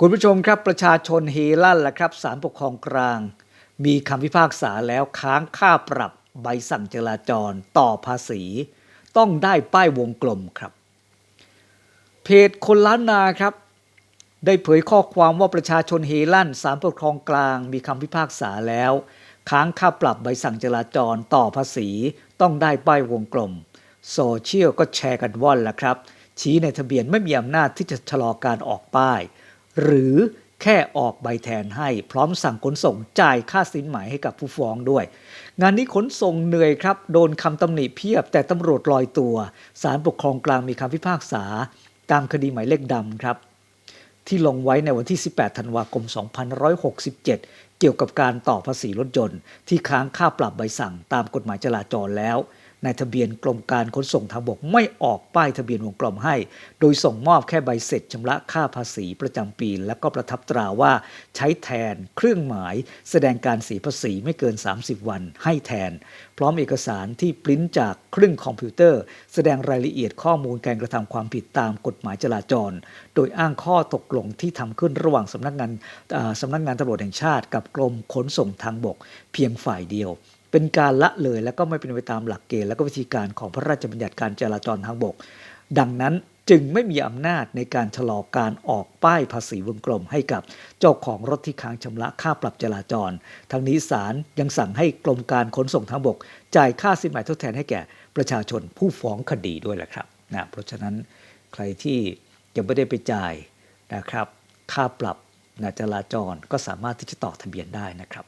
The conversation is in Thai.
คุณผู้ชมครับประชาชนเฮลั่นละครับศาลปกครองกลาง มีคำพิพากษาแล้วค้างค่าปรับใบสั่งจราจรต่อภาษี ต้องได้ป้ายวงกลมครับ เพจคนล้านนาครับ ได้เผยข้อความว่าประชาชนเฮลั่นศาลปกครองกลาง มีคำพิพากษาแล้ว ค้างค่าปรับใบสั่งจราจรต่อภาษี ต้องได้ป้ายวงกลมโซเชียลก็แชร์กันว่อนละครับ ชี้ในทะเบียนไม่มีอำนาจที่จะชะลอการออกป้าย หรือแค่ออกใบแทนให้พร้อมสั่งขนส่งจ่ายค่าสินไหมให้กับผู้ฟ้องด้วย งานนี้ขนส่งเหนื่อยครับ โดนคำตำหนิเพียบ แต่ตำรวจลอยตัวศาลปกครองกลางมีคำพิพากษา ตามคดีหมายเลขดำครับ ที่ลงไว้ในวันที่ 18 ธันวาคม 2567 เกี่ยวกับการต่อภาษีรถยนต์ ที่ค้างค่าปรับใบสั่งตามกฎหมายจราจรแล้ว นายทะเบียนกรมการขนส่งทางบกไม่ออกป้ายทะเบียนวงกลมให้ โดยส่งมอบแค่ใบเสร็จชำระค่าภาษีประจำปี แล้วก็ประทับตราว่าใช้แทนเครื่องหมาย แสดงการเสียภาษีไม่เกิน 30 วันให้แทน พร้อมเอกสารที่ปริ้นจากเครื่องคอมพิวเตอร์ แสดงรายละเอียดข้อมูลการกระทำความผิดตามกฎหมายจราจร โดยอ้างข้อตกลงที่ทำขึ้นระหว่างสำนักงานสำนักงานตำรวจแห่งชาติ กับกรมขนส่งทางบก เพียงฝ่ายเดียว เป็นการละเลยและก็ไม่เป็นไปตามหลักเกณฑ์และก็วิธีการของพระราชบัญญัติการจราจรทางบก ดังนั้นจึงไม่มีอำนาจในการชะลอการออกป้ายภาษีวงกลมให้กับเจ้าของรถที่ค้างชำระค่าปรับจราจร ทั้งนี้ศาลยังสั่งให้กรมการขนส่งทางบก จ่ายค่าสินไหมทดแทนให้แก่ประชาชนผู้ฟ้องคดีด้วยแหละครับนะเพราะฉะนั้นใครที่ยังไม่ได้ไปจ่ายนะครับ ค่าปรับนะจราจรก็สามารถที่จะต่อทะเบียนได้นะครับ